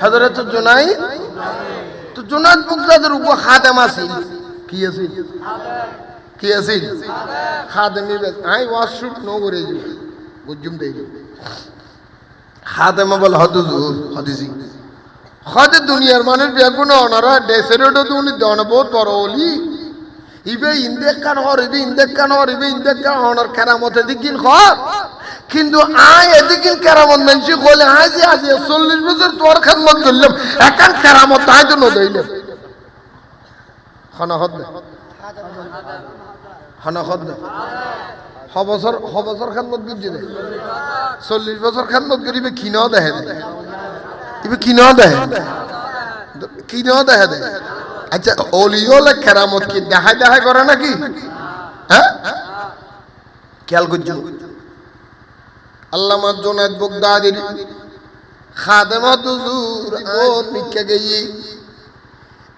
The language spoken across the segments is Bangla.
হজরত জোনাই তো জোনাদ বুকদাদের উপর খাদেম আছিল। কি আছিল? কি আছিল? খাদেমি আই নো করে দেই খাদেম বল হদুজুর হদিসি হদে দুনিয়ার বেগুন অনারা দুনি দন বহুত বড় ওলি ইবে ইন্দেক কান হর, ইবে ইন্দেক হর ইবে হনার কেরামতে দিকিন খর কিন্তু আয় এদিকিন কেরামত মেনছি কইলে আয় যে আজ চল্লিশ বছর তোর খেদমত করলাম একান কেরামত তাই তো নদইলাম হনা হদ দে। হনা হদ দে। হ বছর হ বছর খেদমত করছি দে চল্লিশ বছর খেদমত করিবে কিনাও দেখে দে। ইবে কিনাও দেখে কিনাও দেখে দে। আচ্ছা অলিওলে কেরামত কি দেখাই দেখাই করে নাকি? হ্যাঁ? খেয়াল করছ? আল্লামা জোনাদ বগদাদির খাদেমত হুজুর ও নিকে গেই।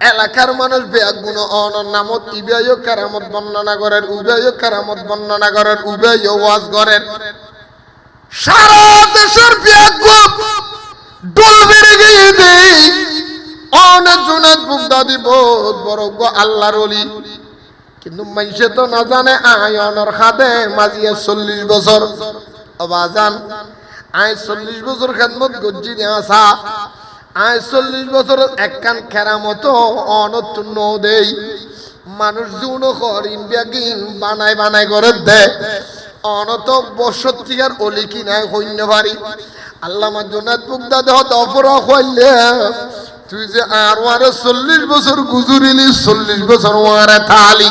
এলাকার মানুষ বেগুন অনর নামত, ইবেয় কেরামত বর্ণনা করেন উবেয় কেরামত বর্ণনা করেন উবেয় ওয়াজ করেন। সারা দেশের বেগুন ডোল বেড়ে গিয়ে অনেক জোনাদ বগদাদি বহুত বড় আল্লাহর অলি কিন্তু মানুষে তো না জানে আয়নর খাদে মাজিয়ে চল্লিশ বছর। অবাজান। আয় চল্লিশ বছর খেদমত গজ্জি আসা আয় চল্লিশ বছর একখান খেরামত অনতুন্ন দেই। মানুষ জুন করিম বেগিন বানাই বানাই করে দে। অনত আর অলি কিনায় সৈন্য ভারি আল্লাহ জোনাত বুকদা দেহ দফর হইলে তুই যে আর ওয়ারে চল্লিশ বছর গুজুরিলি, চল্লিশ বছর ওয়ারে থালি।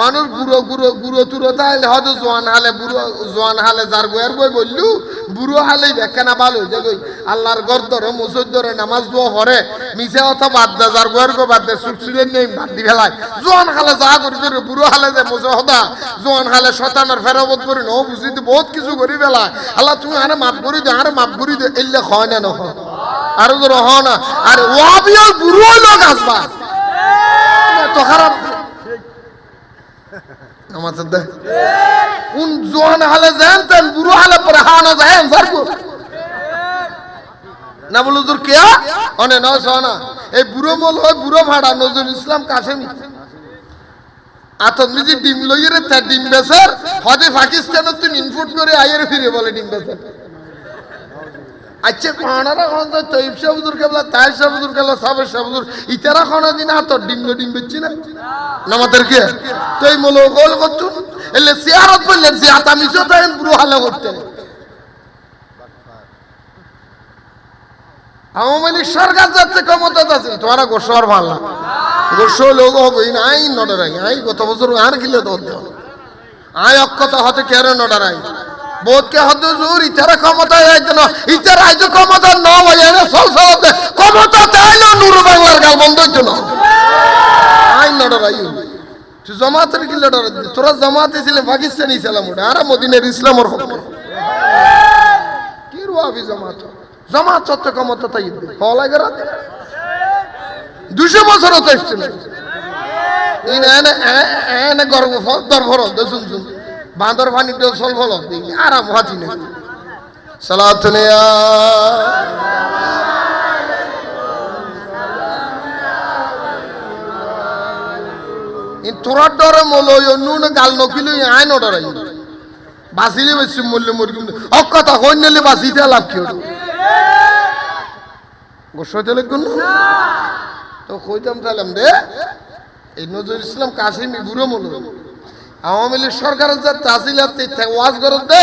মানুষ বুড়ো বুড়ো বুড়ো, তুড়ো, তাহলে হয়তো জোয়ান হালে বুড়ো, জোয়ান হালে যার গোয়ার বই বললু, বুড়ো হালে ব্যাখ্যা না ভালো যে গই আল্লাহর গর ধরে মুসুদ ধরে, নামাজ দোয়া হরে মিশে অত বাদ দে যার গোয়ার গো বাদ দে সুটসুলের নেই বাদ দি ফেলায়। জোয়ান হালে যা করি করে বুড়ো হালে যে মুসে হদা জোয়ান হালে শতানের ফেরাবত করি ন বুঝিতে বহুত কিছু করি ফেলায়। আল্লাহ তুমি আরে মাফ করি দে, আরে মাফ করি দে, এলে হয় না নহ। আরও ধরো হ না, আরে ওয়াবিয়াল বুড়ো লোক আসবা তো খারাপ যায় সারবো না সোনা এই বুড়ো মল হয়, বুড়ো ভাড়া, নজরুল ইসলাম কাশেমি। আতন নিজে ডিম লইয়ে রে তার ডিম বেসার হজে পাকিস্তানের তুই ইনপুট করে আইয়ের ফিরে বলে ডিম বেসার আচ্ছা কোনারা কোন তো তৈব শাহুদুর কেবলা, তাই শাহুদুর কেবলা সাবের শাহুদুর ইতারা কোন দিন হাত ডিম ডিম বেচছি না। নামাদের কে? তুই মলো গোল করতুন এলে সিয়ারত বললেন সে আতা মিশো তাই পুরো হালে করতেন আওয়ামী লীগ সরকার যাচ্ছে, ক্ষমতা আছে তোমারা গোসর ভালো গোসো লোক হবই না আই নডরাই। আই, গত বছর আর কিলে দল দেওয়া আই অক্ষতা হতে কেন নডরাই? বোধকে হতে জোর ইতারা ক্ষমতা আইতে না ইতারা আইতে ক্ষমতা ন ভাই এনে সল সলতে ক্ষমতা চাইলো নুর বাংলার গাল বন্ধ হইতো না আই। নডরাই তুই জমাতের কি লড়ার? তোরা জমাতে ছিলেন পাকিস্তানি ছিলাম ওটা। আর মদিনের ইসলামর পক্ষে কি রুয়াবি জমাত? জমাত সত্য ক্ষমতা তাই হলাই গেরা দুশো বছর তো এসছে না ইন এনে এনে গর্ব ভর শুন শুন বাঁদর পানি তো সল ফল আরাম হাতি না সালাত নেয়া তোরা ডরে মলো নুন গাল নকিলে আই ন ডরাই বাঁচিলে বেশি মূল্য মরি অক কথা কই নিলে বাঁচিতে লাভ কি তো কইতাম তাহলাম দে, এই নজরুল ইসলাম কাশিমি বুড়ো মলো আওয়ামী লীগ সরকারের যে তাজিলাত ওয়াজ করতে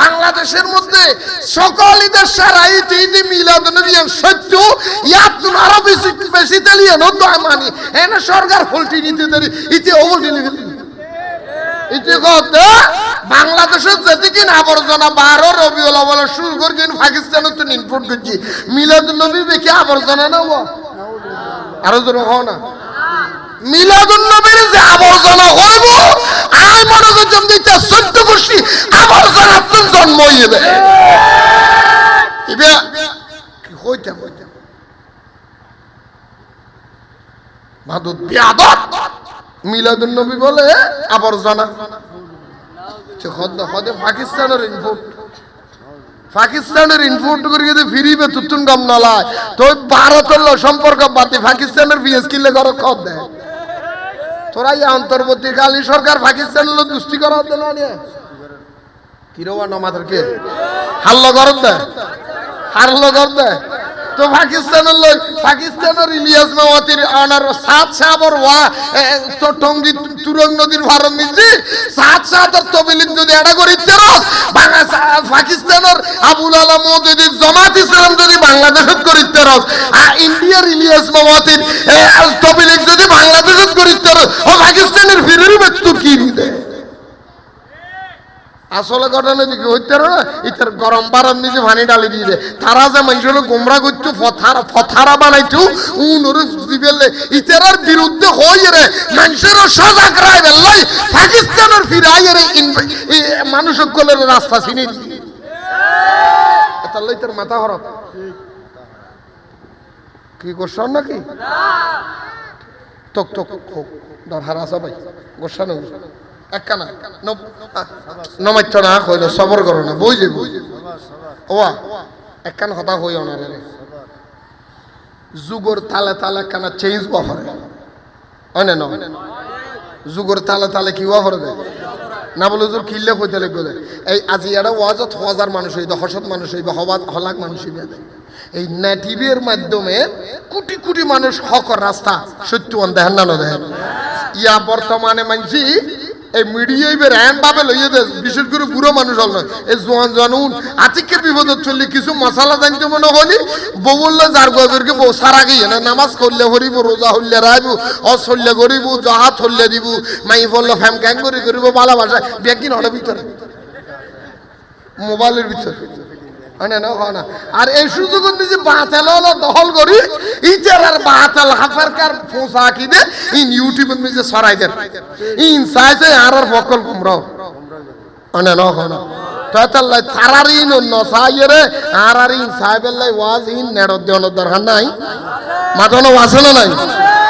বাংলাদেশের মধ্যে সকল ঈদের সারা ঈদ ঈদ মিলাদ নবীন সত্য ইয়াত আরও বেশি বেশি তেলিয়ে নতো মানি। এনে সরকার ফলটি নিতে দেরি, ইতে নিতে ইতে কথা বাংলাদেশের যেদিকে আবর্জনা, বারো রবিউল আওয়াল শুরু করছেন পাকিস্তানে তো ইনপুট করছি। মিলাদ নবী দেখে আবর্জনা না? আরও জোর হও না। নবীর যে আবর্জনা হইব আই মনে সত্য গোষ্ঠী আবর্জনা জন্ম হইবে ইবে কি বলে, আবর্জনা। পাকিস্তানের ইনপুট পাকিস্তানের ইনপুট করে যদি তুতুন গম নলায়। তো ভারতের সম্পর্ক বাতি পাকিস্তানের বিএস কিনলে করে খদ দেয়। তোরা এই অন্তর্বর্তীকালী সরকার পাকিস্তান লোক দুষ্টি করা হতে না কিরবা নমাদেরকে হাল্লো গরম দেয় হারলো গরম দেয় তো পাকিস্তানের লোক, পাকিস্তানের ইলিয়াস মাওয়াতির আনার সাত সাবর ওয়া টঙ্গি তুরং নদীর ভারত নিজি সাত সাতর তবিলিক যদি এটা করি তেরো পাকিস্তানের আবুল আলা মৌদুদি জামাত ইসলাম যদি বাংলাদেশত করি তেরো আর ইন্ডিয়ার ইলিয়াস মাওয়াতির তবিলিক যদি বাংলাদেশত করি তেরো ও পাকিস্তানের ফিরের ব্যক্ত কি দেয় আসলে ঘটনা দিকে হইতে না ইতার গরম বারাম নিজে ভানি ডালি দিয়ে দে তারা যে মানুষের গোমরা করতো ফথারা ফথারা বানাইতো উনর দিবেলে ইতারার বিরুদ্ধে হই রে মানুষের সজাগ রায় বেলাই পাকিস্তানের ফিরাই রে মানুষ সকলের রাস্তা চিনি দিয়ে তাহলে ইতার মাথা হরক কি করছেন নাকি তক তক হোক দরহার আসা ভাই গোসা নেই যুগর তালে তালে চেঞ্জ তালে কি না বলে জোর কিল্লে কইতে লাগবে এই আজি এটা ওয়াজত হাজার মানুষ হইবে হসত মানুষ হইবে হবাদ হলাক মানুষ হইবে এই নেটিভের মাধ্যমে কোটি কোটি মানুষ হকর রাস্তা সত্যবান দেখেন না দেখেন ইয়া বর্তমানে মানছি এই মিডিয়া এম ভাবে লইয়ে দে বিশেষ করে বুড়ো মানুষ হল না। এই জোয়ান জানুন, আতিকের বিপদত চললে কিছু মশালা জানতে মনে হলি? বউ বললে যার গজরকে বউ সারা গিয়ে না, নামাজ করলে হরিব, রোজা হইলে রাইব অসল্লে করিব জাহাত দিব, মাই বলল, ফ্যাম ক্যাং করে করিব ভালোবাসা ব্যাগিন হলে ভিতরে। মোবাইলের ভিতরে। হয় না, আর এই সুযোগ হলো দখল করি ইটার আর বাতেল হাফার কার পোষা কিনে ইন ইউটিউবের নিজে সরাই দেন। ইন চাইছে আর আর বকল কুমড়াও। হয় না, হয় নাই।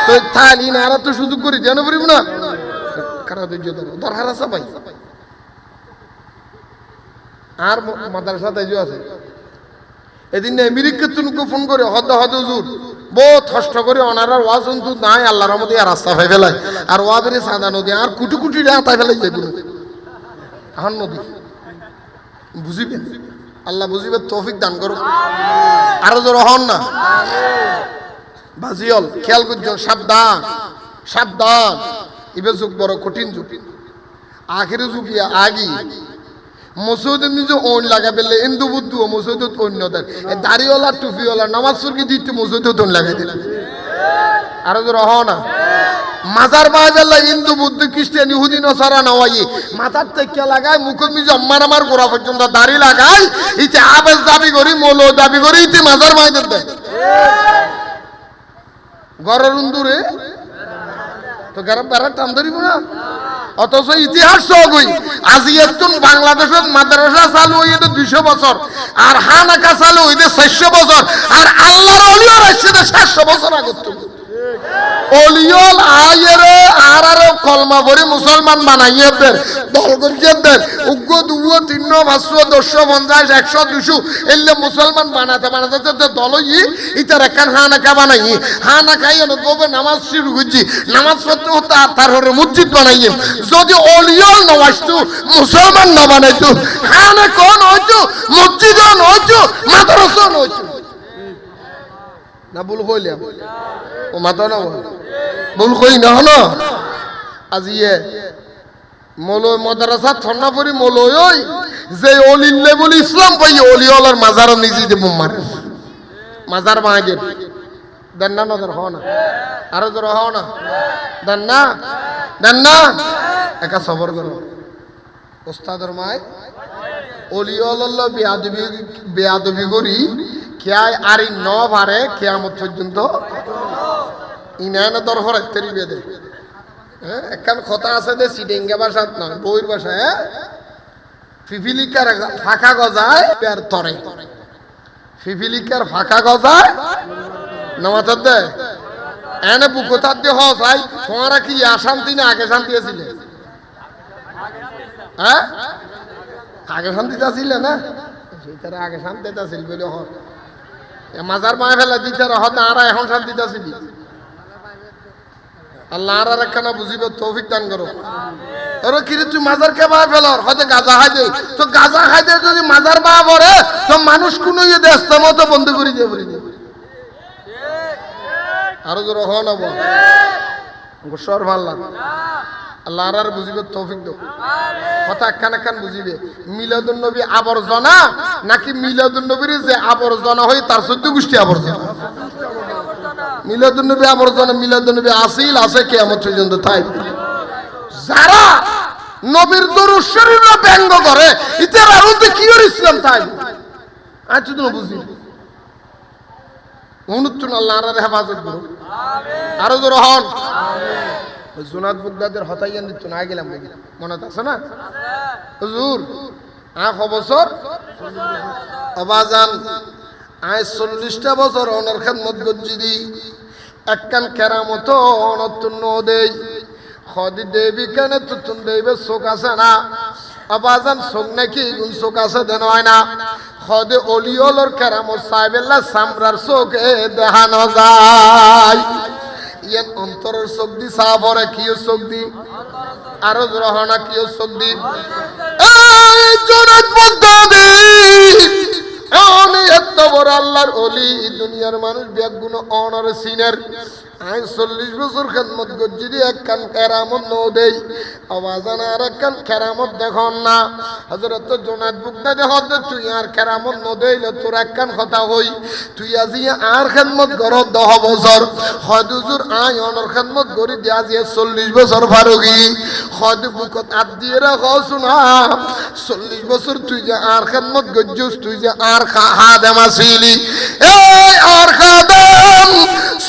তো ইন সুযোগ করি দেন না। আর মাদ্রাসা তাইজো আছে। এদিন আমেরিকা তুনকে ফোন করে হদ হদ হুজুর বহুত কষ্ট করে অনারার ওয়াজ কিন্তু নাই আল্লাহর মধ্যে আর রাস্তা ফাই ফেলাই আর ওয়াবেরে সাদা নদী আর কুটি কুটি রাস্তায় ফেলাই যাই কোনো। নদী। বুঝিবেন? আল্লাহ বুঝিবে তৌফিক দান করো আরও জোর হন না। বাজিয়ল খেয়াল করছ সাবধান সাবধান। ইবে যুগ বড় কঠিন যুগ। আখেরে যুগ আগি। মসুদ নিজে ওন লাগা পেলে ইন্দু বুদ্ধু ও মসুদ অন্যদের দাড়িওয়ালা, টুপিওয়ালা, নামাজ সুরকি দিতে মসুদ তোন লাগাই দিল। আরও রহ না। মাজার বাজাল্লা হিন্দু বুদ্ধ, খ্রিস্টান, ইহুদি, নসারা নওয়াই মাথার থেকে লাগায় মুখের মিজে আম্মার আমার গোড়া পর্যন্ত দাড়ি লাগায় ইতে আবেজ দাবি করি, মৌলো দাবি করি, ইতে মাজার বাজার দেয়। গরের উন্দুরে? তো গরম বেড়া টান ধরিব না? অথচ ইতিহাস সহগই আজি একজন বাংলাদেশের মাদ্রাসা চালু হইতে দুইশো বছর, আর হানাকা চালু হইতে চারশো বছর, আর আল্লাহর অলিয়র আসছে সাতশো বছর আগত অলিয়ল আয়েরে আর কলমা মুসলমান উগ্র দুগো তিন পাঁচশো দশশো পঞ্চাশ, একশো, দুশো, এলে মুসলমান বানাতে বানাতে দল ইতার একখান বানাই হানাকাই অনুভবে নামাজ শুরু করছি। নামাজ পড়তে হতে তার হরে মসজিদ বানাইয়ে। যদি অলিয়ল নবাসতু মুসলমান না বানাইতো হানা কোন হইতো মসজিদ হইতো মাদ্রাসা না ভুল কইলাম ও মাথা না ভুল। কই না, হলো? আজি এ মলয় মাদ্রাসা থন্নাপুরি মলয় ওই, যে অলিল্লে বলি ইসলাম পাই অলি ওলার মাজার নিজে দেব মারে মাজার বাঁধে দেন না, নজর হও না। আরও জোর হও না। দেন না। দেন না। একা সবর করো। ওস্তাদর মায় অলি ওলাল্লা বেয়াদবি বেয়াদবি করি খেয়ায় আরি ন পারে কেয়ামত পর্যন্ত ইনায়না দরফর তেরি বেদে হ্যাঁ একখান কথা আছে যে সিডেঙ্গা ভাষাত নয়, বইয়ের ভাষায় হ্যাঁ? ফিফিলিকার ফাঁকা গজায় আর তরে। ফিফিলিকার ফাঁকা গজায় নামাজ দে। এনে বুকতার দিয়ে হস ভাই তোমারা কি শান্তি না আগে শান্তি আছিলে? হ্যাঁ? আগে শান্তিতে ছিলে না? সেইটারে আগে শান্তিতে আছিল বলে হত মাজার মায় ফেলা দিতে হত আর এখন শান্তিতে আছিলি আল্লাহ আর একখানা বুঝিব তৌফিক দান করো। আরে কিরে, তুই মাজার কে বায় ফেলর? হয়তো গাজা খাই দে। তো গাজা খাই দে যদি মাজার বা পড়ে, তো মানুষ কোন ইয়ে দেশ মতো বন্ধ করে দিয়ে পারি আরও জোর হ না বল। গোসর ভালো লাগে আল্লাহ আর বুঝিব তৌফিক দেব কথা একখান একখান বুঝিবে। মিলাদুন নবী আবর্জনা নাকি মিলাদুন নবীর যে আবর্জনা হয় তার চোদ্দ গোষ্ঠী আবর্জনা? মিলাদুন নবী আবর্জনা মিলাদুন নবী আসিল আছে কেমন পর্যন্ত তাই যারা নবীর দরুদ শরীর ব্যঙ্গ করে ইতার আর কি ইসলাম তাই আজ তো বুঝি। অনুত্তুন আল্লাহ আর হেফাজত করো আরও জোর হন। জুনাদ বুদ্দাদের হতাইয়ান দিত না গেলাম নাকি মনে আছে না? হুজুর, আখ বছর অবাজান আয় চল্লিশটা বছর অনর খেদমত গজ্জিদি একখান কেরামত অনতুন্ন দেই। খদি দেবী কেন তুতুন দেবে চোখ আছে না? আবাজান চোখ নাকি গুণ চোখ আছে দেন হয় না? খদে অলিওলর কেরামত সাহেবেল্লা সামরার চোখে দেখানো যায় ইয়ান অন্তরের শক্তি ভরে কিয় শক্তি? আরও রহনা কিয় শক্তি? আল্লাহর অলি দুনিয়ার মানুষ ব্যাগুণ অনার সিনের। আই চল্লিশ বছর খেদমত গজ্জিদি এক কান কেরামত ন দেই। আওয়াজান আর এক কেরামত দেখুন না। হজরত জোনাত বুকদা দেখ তুই আর কেরামত ন দেইলে তোর এক কথা হই। তুই আজি আর খেদমত গর দহ বছর। হদুজুর আই অনর খেদমত গরি দিয়া আজি চল্লিশ বছর ফারুগি হদ বুকত আত দিয়ে রাখ শোনা। চল্লিশ বছর তুই যে আর খেদমত গজ্জুস, তুই যে আর খাদেম আসিলি এই আর খাদেম,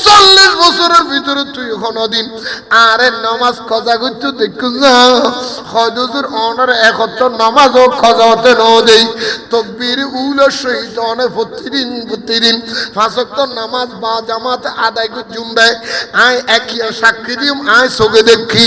চল্লিশ বছরের ভিতরে তুই কোনদিন আরে নমাজ খজা করছ দেখুন না। অনার একত্র নমাজ ও খজাতে ন দেই। তকবির সহিত অনে প্রতিদিন প্রতিদিন। ফাঁসক্ত নামাজ বা জামাত আদায় করে জুমড়ায় আয় একিয়া সাক্ষী দিম, আয় চোখে দেখি।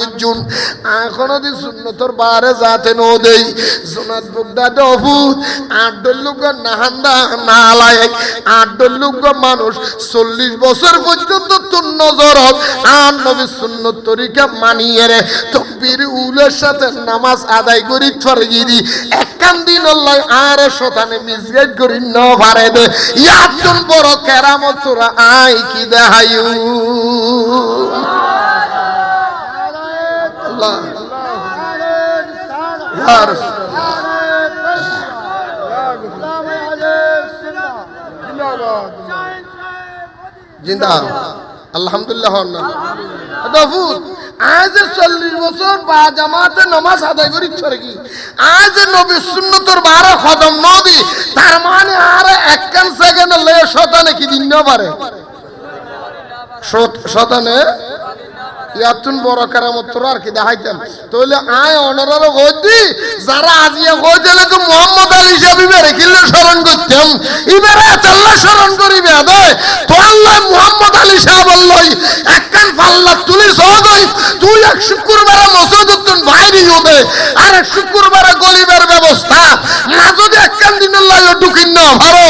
করছুন এখনও দি সুন্নতর বারে যাতে নো দেই। জুনাত বুকদাদি অভূত আট লোক নাহান্দা নালায়। আট লোক মানুষ চল্লিশ বছর পর্যন্ত তোর নজর আর নবী সুন্নত তরিকা মানিয়ে রে। তকবীর উলের সাথে নামাজ আদায় করি ফরগিরি একখান দিন আল্লাহ আর শতানে মিসগাইড করি ন পারে দে। ইয়াতুন বড় কেরামত তোরা আই কি দেহায়ু। আল্লাহ। জিন্দা। আলহামদুলিল্লাহ আজ চল্লিশ বছর বা জামাতে নমাজ আদায় করি কি আজ নবী সুন্নতর বারো খদম নদী তার মানে আর একখান সেকেন্ড লে শতানে কি দিন না পারে? শতানে ইয়াতুন বড় কেরামত তোর আর কি দেখাইতাম তাহলে আয় অনারার হইতি যারা আজিয়া হই দিলে তো মোহাম্মদ আলী হিসাবে বেড়ে কিনলে স্মরণ করতাম ইবারে চাল্লা স্মরণ করিবে, আদয়। তো আল্লাহ মোহাম্মদ আলী সাহেব বললই একখান পাল্লা তুলি সহজই, তুই এক শুক্রবারে মসজিদুদ্দিন বাইরে হবে, আর এক শুক্রবারে গরিবের ব্যবস্থা। যদি একখান দিনের লাগে ঢুকিন না ভালো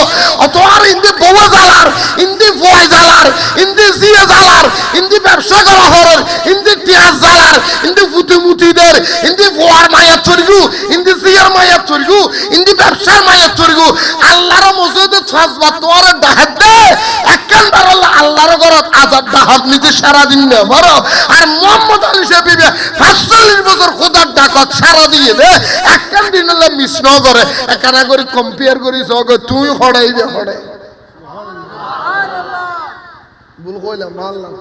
অত আর ইন্দি বউ জ্বালার, ইন্দি ফয় জ্বালার, ইন্দি জিয়ে জ্বালার, ইন্দি ব্যবসা করা হরের ইন্দি টিয়াস জ্বালার ইন্দি ফুটি মুটিদের ইন্দি ফোয়ার মায়ের চরিগু ইন্দি জিয়ার মায়ের চরিগু ইন্দি ব্যবসার মায়ের চরিগু। আল্লাহর মসজিদে ছসবা তোমার ডাহাত দে। একখান বার আল্লাহ আল্লাহর ঘরত আজাদ ডাহাত নিজে সারাদিন নে বড় আর মোহাম্মদ আলী সাহেব পাঁচচল্লিশ বছর খোদার ডাকত সারা দিয়ে দে। একখান দিন হলে মিস ন করে। একানা করে কম্পেয়ার করি সগ তুই হড়াই দে হড়াই। ভুল কইলাম মারলাম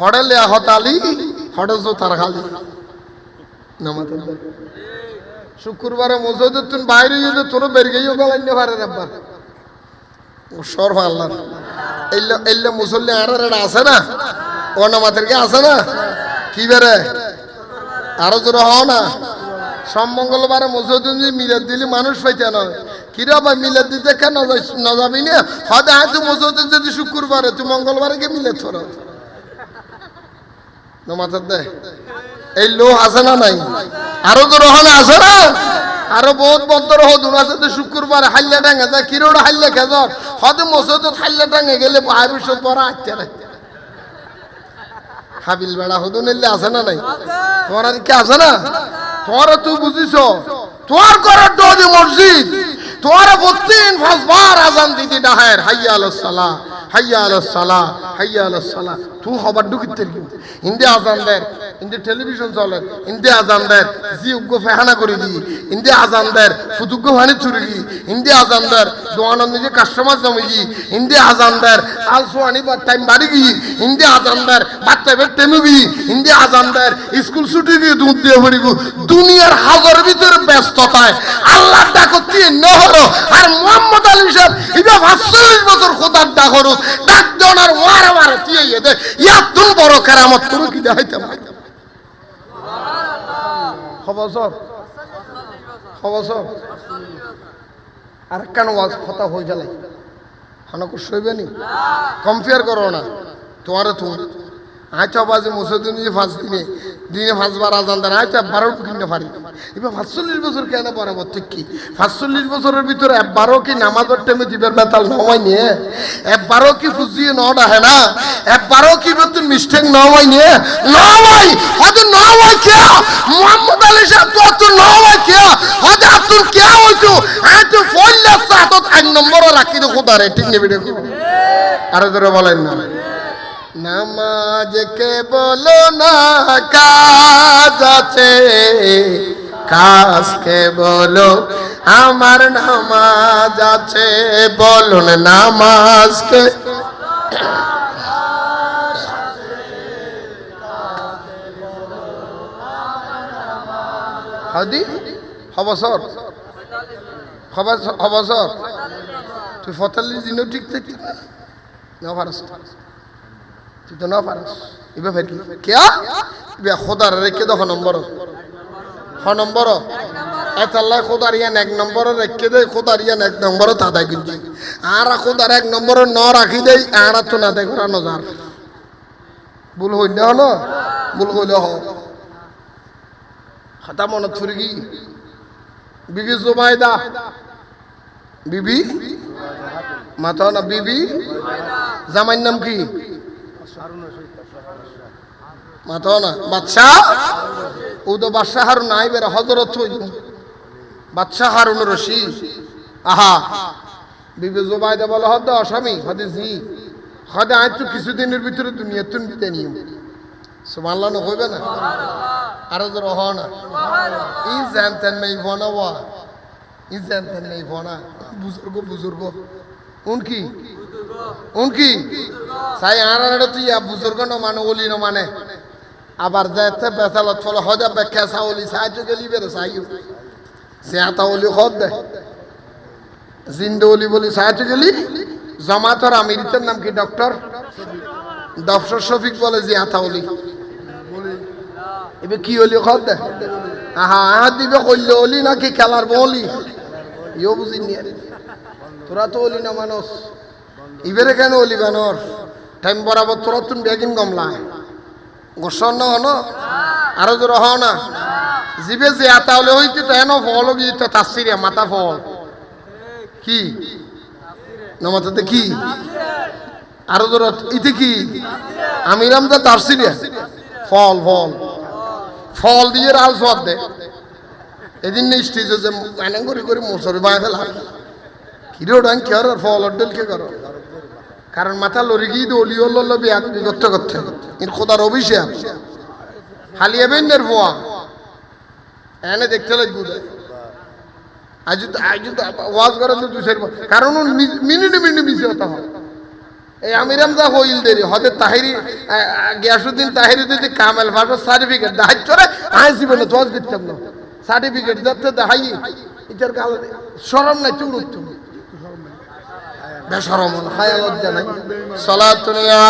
হড়ে লে হতালি, হড়ে জো তার খালি নামাতে দে শুক্রবারে মসজিদে তুই বাইরে যদি তোর বেরিয়ে গেলাই নে পারে একবার। ও সর আল্লাহ। এল্লা মুসল্লি আর একটা আছে না? ও নামাতেরকে আছে না? কি বেরে আরও জোর হও না। সব মঙ্গলবারে মসজিদে মিলাদ দিলে মানুষ পাইতে নয় কিরা ভাই, মিলাদ দিতে কেন ন যাবি না? হয়তো হ্যাঁ তুই মসজিদে যদি শুক্রবারে, তুই মঙ্গলবারে গিয়ে মিলাদ এই লো আছে না নাই? আরও তো রহনা আছে না? আরও বহুত বন্দর হো দুনাতে শুক্রবার হাল্লা ডাঙ্গে যায় কিরোড় হাল্লা খেজর? হয়তো মসজিদত হাল্লা ডাঙ্গে গেলে সব পড়া আটতে হাবিল বেড়া হদু নিলে আছে না নাই? তোমার আর কি আছে না? তোমার তুই বুঝিস। তোমার করার ডোজি মসজিদ। তোমার প্রতিদিন ফাঁসবার আজান দিদি ডাহের হাইয়া আলো সালা হাইয়া আলো সালা হাইয়া আলো তুই হবার ঢুকিতে হিন্দি আজান দের হিন্দি টেলিভিশন চলে হিন্দি আজান দের জি উগ্গ ফেহানা করে দি হিন্দি আজান দের ফুতুগ্গ হানি চুরি দি হিন্দি আজান দের দোয়ানত নিজে কাস্টমার জমি দি হিন্দি আজান দের আলসু আনি বা টাইম বাড়ি গিয়ে হিন্দি আজান দের বাচ্চা বের টেমে গিয়ে হিন্দি আজান দের স্কুল ছুটি গিয়ে দুধ দিয়ে পড়িব দুনিয়ার হাজার ভিতরে ব্যস্ততায় আল্লাহ ডাকত দিয়ে নহর। আর মোহাম্মদ আলী সাহেব ইবা পাঁচচল্লিশ বছর খোদার ডাকর ডাক জনার ওয়ারে ওয়ারে দিয়ে। দে ইয়া তুম বড় কেরামত করু কি দেখাইতে পারে? খবর আর কেন ওয়াজ কথা হয়ে গেলে? হানকু সইবে নি? কম্পেয়ার করো না। তোমার। তুমি আইতো বাজে মুসলিম যে ফাঁস দিনে দিনে পাঁচবার আজান দেন আইতো একবারও কিনতে পারি? এবার পাঁচচল্লিশ বছর কেন বরাবর ঠিক কি? পাঁচচল্লিশ বছরের ভিতরে একবারও কি নামাজের টাইমে দিবের বেতাল নয়? নিয়ে একবারও কি ফুজিয়ে ন ডাহে না? একবারও কি বেতন মিস্টেক নয় নিয়ে? নয় হয়তো নয় কে? মোহাম্মদ আলী সাহেব তো তো নয় কে? হয়তো আতুন কে হইতো আইতো ফল্লা সাতত এক নম্বরও রাখি দে খোদারে, ঠিক নেবে আরও ধরে বলেন না। নামাজ কে বলো না কাজ আছে কাজকে বলো আমার নামাজ আছে। বলুন নামাজকে হাদি হবসর। হবসর। তুই ফতাল্লিশ দিনও ঠিক থাকতে না? পারস তুই তো না পারস এবার ফের কি কে বে খোদার রেখে দেখো নম্বর? হ নম্বর? এতাল্লাই খোদার ইয়ান এক নম্বর রেখে দেয় খোদার ইয়ান এক নম্বর আর খোদার এক নম্বর ন রাখি দেই, আর তো না দেখ নজার। ভুল হইলে হল? ভুল হইলে হ। হাতা মনত ফুরি কি? বিবি জুবাইদা। বিবি? মাথা না বিবি? জামাইর নাম কি? কিছুদিনের ভিতরে দুনিয়া তুন বিতে নিয়ম। সুমাল্লা না হইবে না? আরও তো রহ না? বুজুর্গ বুজুর্গ। উনকি উনকি সাই আর তুই বুজুর্গ ন মানে ওলি ন মানে আবার যেতে বেতালত ফলে হদে ব্যাখ্যা সাউলি সাহায্য গেলি বেরে সাইও সে আতা ওলি হদ দে জিন্দে ওলি বলি সাহায্য গেলি জমাতর আমিরিতের নাম কি ডক্টর ডক্টর শফিক বলে যে আতা অলি এবার কি অলি খর দে আহা আহা দিবে কইলে অলি নাকি খেলার বলি ইও বুঝিনি তোরা তো অলি না মানুষ ইবেরে কেন অলি বানর টাইম বরাবর তোরা তুন বেগিন গমলা গোসন না হন? আরও জোর হ না। জিবে যে আতা হলে হইতে তো এন ফল গিয়ে তো তাসিরে মাথা ফল। কি? নমাতাতে কি? আরও জোর, ইতে কি? আমিরাম দা তাসিরে ফল ফল। ফল দিয়ে রাল সদ দে। এদিন স্টেজে যে এনে করে করে মশারি বাঁধে ফেলা কিরে ওটাং কে আর ফল করো? কারণ মাথা লড়ি গিয়ে দলি হল বিয়া করতে করতে এর খোদার অভিষেক হালিয়ে বেন্ডের ফোয়া এনে দেখতে লাগবো আজ আজ ওয়াজ করে তো দুশের কারণ মিনিটে মিনিটে মিশে হতে হয়। এই আমিরাম যা হইল দেরি। হতে তাহিরি গিয়াসুদ্দিন তাহিরি যদি কামেল ভাবে সার্টিফিকেট দেখাই চলে আই জীবনে তো ওয়াজ করতাম সার্টিফিকেট যাতে দেখাই এটার সরম নাই চুল উঠতো বেসরম হায়া লজ্জা নাই সলাতুনিয়া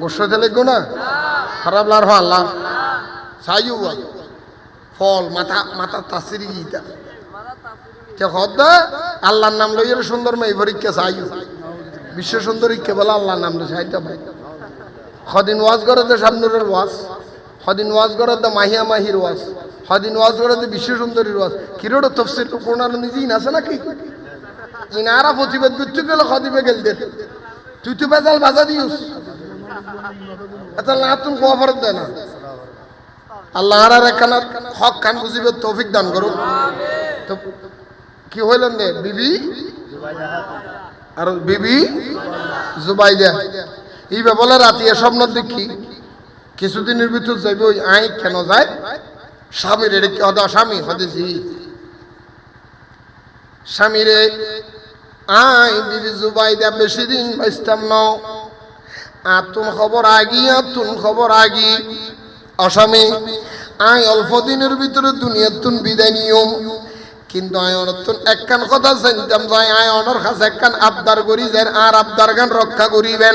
গোসতে লাগবো না খারাপ লার হো আল্লাহ। সাইউ ফল, মাথা মাথা তাসিরি গীতা। কে হদ আল্লাহর নাম লইয়ের সুন্দর মেয়ে পরীক্ষা সাইউ বিশ্ব সুন্দরীকে বলে আল্লাহর নাম লই সাইটা ভাই। সদিন ওয়াজ করে দে সামনুরের ওয়াজ। সদিন ওয়াজ করে দে মাহিয়া মাহির ওয়াজ সদিন ওয়াজ করে দে বিশ্ব সুন্দরীর ওয়াজ কিরোড তফসির তো কোনার নিজেই আছে নাকি? ইনারা প্রতিবাদ করতে গেলে সদিবে গেল দে তুই তো বেজাল বাজা দিউস। আচ্ছা না তুমি খবর দেয় না। আল্লাহ আর একখানা হক খান বুঝিবে তৌফিক দান করো তো কি হইলেন দে বিবি? আর বিবি? জুবাইদা। এইবার বলে রাতি স্বপ্ন দেখি। কিছুদিনের ভিতর যাইবে, ওই আই কেন যায়? স্বামীর এটা কি স্বামী? হদেছি স্বামীরে আই বিবি জুবাইদা বেশি দিন বাঁচতাম নাও আতুন খবর আগি, আতুন খবর আগি। অসামী আই অল্প দিনের ভিতরে দুনিয়ার তুন বিদায় নিয়ম কিন্তু আয় অনতুন একখান কথা জানতাম যাই আয় অনর কাছে একখান আবদার করি, যান আর আবদার গান রক্ষা করিবেন।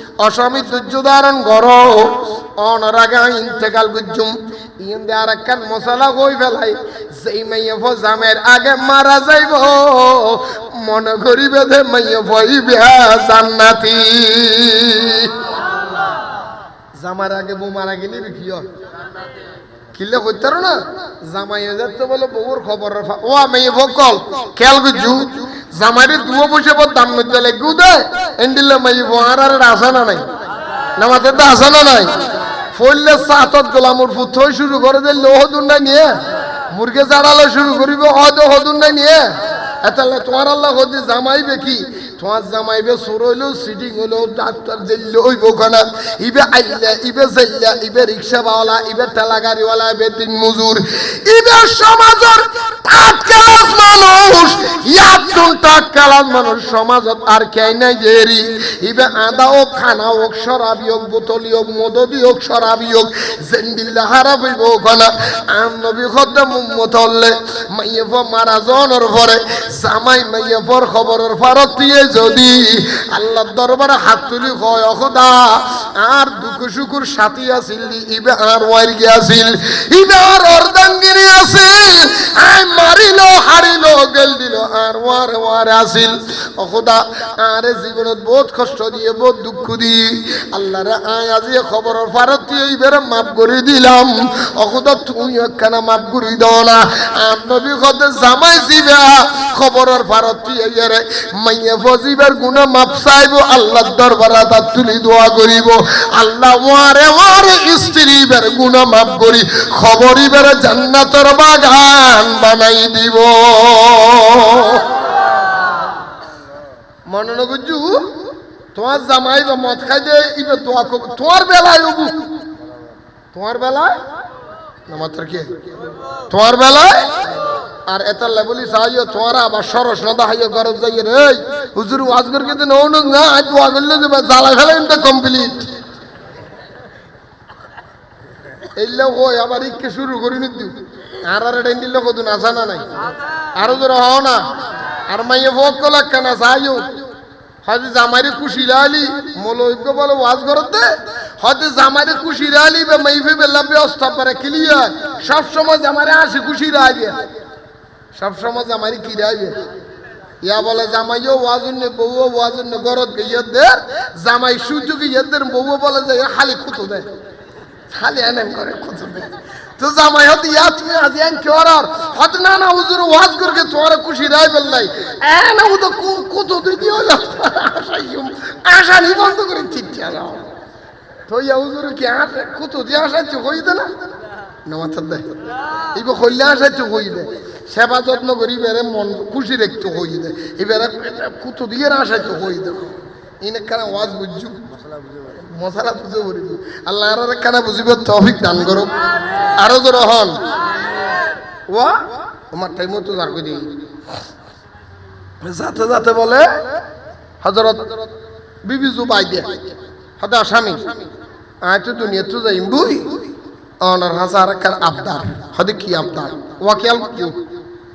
অস্বামী ধৈর্য ধারণ কর অনরাগে ইন্তেকাল গুজুম ইন আর একখান মশলা কই ফেলাই। সেই মাইয়ে জামের আগে মারা যাইব। মনে করিবে দে মাইয়ে ভই বিহা জান্নাতি। জামার আগে বউ মারা গেলি কি হয়? কিলে কইতারো না? জামাই যাচ্ছে বলে বউর খবর ও আমি বকল, খেয়াল করছু জামাইরে দুও বসে পর দাম মধ্যে লেগু দে। এন্ডিলে মাই আর আসা না নাই। নামাজের তো আসা না নাই। ফইলে সাতত গোলামুর হই শুরু করে দিল লোহ দুন্ডা নিয়ে। মুরগে জাড়ালে শুরু করিব হয়তো হদুন্ডা নিয়ে। এতালে তোমার আল্লাহ হদি জামাইবে কি? তোমার জামাইবে সুর হইল, সিটিং হইল, ডাক্তার জেললে হইব খানা ইবে আইলা, ইবে জেল্লা ইবে রিক্সাওয়ালা, ইবে ঠেলা গাড়িওয়ালা ইবে দিন মজুর। ইবে সমাজের টাটকালাস মানুষ ইয়াতুন টাটকালাস মানুষ, সমাজত আর কেই নাই জেরি ইবে আদা হোক, খানা হোক, শরাবি হোক, বোতলি হোক, মদদি হোক, শরাবি হোক জেন্দিল্লা হারা হইব খানা আম নবী খদ্দে মুম্মত হলে, মাইয়ে মারা জনের পরে জামাই মাইয়ে পর খবরের ফারত দিয়ে যদি আল্লাহ দরবারে হাত তুলি হয় অখদা আর দুঃখ শুকুর সাথী আছিল, ইবে আর ওয়ার গিয়াছিল ইবে আর অর্ধাঙ্গিনী আছিল, আই মারিল, হারিল, গেল দিল, আর ওয়ার ওয়ার আছিল। অখদা আরে জীবনত বহুত কষ্ট দিয়ে, বহুত দুঃখ দি আল্লাহ রে আয়, আজি খবরের ফারত দিয়ে ইবেরে মাফ করে দিলাম। অখদা তুমি একখানা মাফ করে দাও না। আর নবী কত জামাই জিবা খবরের ভারত ইয়ারে মাইয়া ফজিবার গুনা মাপ চাইব, আল্লাহর দরবারে তার তুলি, দোয়া করিব। আল্লাহ ওয়ারে ওয়ারে স্ত্রীবার গুনা মাপ করি, খবরিবার জান্নাতের বাগান বানাই দিব। মনে না বুঝু তোমার জামাই বা মদ খাই দে ইবে দোয়া করব। তোমার বেলায় ওবু তোমার বেলায়? না মাত্র কি? তোমার বেলায়? আর এটা লেবলি সাহায্য তোমার আবার সরস না দাহাইয় গরব যাই রে হুজুর ওয়াজ করে কিন্তু নৌ না আজ দোয়া করলে যে জ্বালা ফেলে কিন্তু কমপ্লিট এইলে কই আবার ইকে শুরু করি নিতু আর আর এটা নিলে কদুন না নাই। আরও জোর হও না। আর মাইয়ে ভোগ কলাক কেন সাহায্য হয়তো জামাইরে খুশি রালি মলৈক্য বলে ওয়াজ করতে। হয়তো জামাইরে খুশি রালি বা মাইফে বেলা ব্যবস্থা করে ক্লিয়ার সব সময় জামাইরে আসে খুশি রাখবে সব সময় জামাইরে কি রাখবে ইয়া বলে, জামাইও ওয়াজন্য বউও ওয়াজন্য গরত গিয়েদের জামাই সুযোগ গিয়েদের বউও বলে যে খালি খুতো দেয় খালি এনে করে খুতো দেয় তো জামাই হতে, ইয়া তুমি আজ এন করার হতে না না, হুজুর, ওয়াজ করকে তোমার খুশি রাই বেল্লাই এ না, ও তো কত দুই দিও না আশা নি বন্ধ করে চিঠিয়া যাও তো ইয়া হুজুর, কি আসে কত দিয়ে আসা চো কই দে না? না, মাথার দে ইব কইলে আসা চো কই দে সেবা যত্ন করি বেরে মন খুশি রাখতে কই দে। এবারে কত দিয়ে আসা চো কই দে। ইনে কারণ ওয়াজ বুঝছু মশালা বুঝে পড়িব আল্লাহ আর কানা বুঝিব তৌফিক দান করুক। আরও জোর হন। ওয়া? আমার টাইমও তো দাঁড় করে যাতে যাতে বলে হজরত বিবি জুবাই দিয়ে হদা স্বামী আয় তো দুনিয়া তো যাইম বুই। অনার হাজার কার আবদার। হদে কি আবদার? ওয়াকিয়াল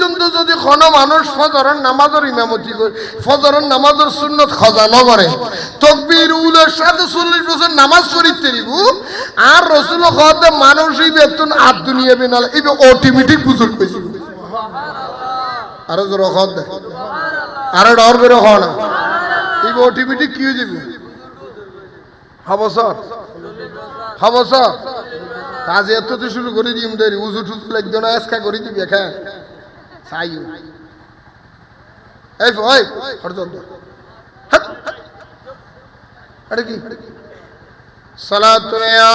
পর্যন্ত যদি কোনো মানুষ ফজরের নামাজের ইমামতি করে, ফজরের নামাজের সুন্নত খজানো করে, তকবির উলের সাথে চল্লিশ বছর নামাজ করিতে দিব আর রসুল হদে মানুষই বেতন আর দুনিয়া বিনাল এবে অটোমেটিক বুঝুর পেয়েছিল আরও জোর হদ আরও ডর করে হ না এবে অটোমেটিক কি হয়ে যাবে? হব স্যার হব স্যার কাজ এত শুরু করে দেরি। উজু টুজু লাগতো না এসকা করে দিবি হ্যাঁ চাইও এই ওই হরদন্দ আরে কি? সালাতুয়া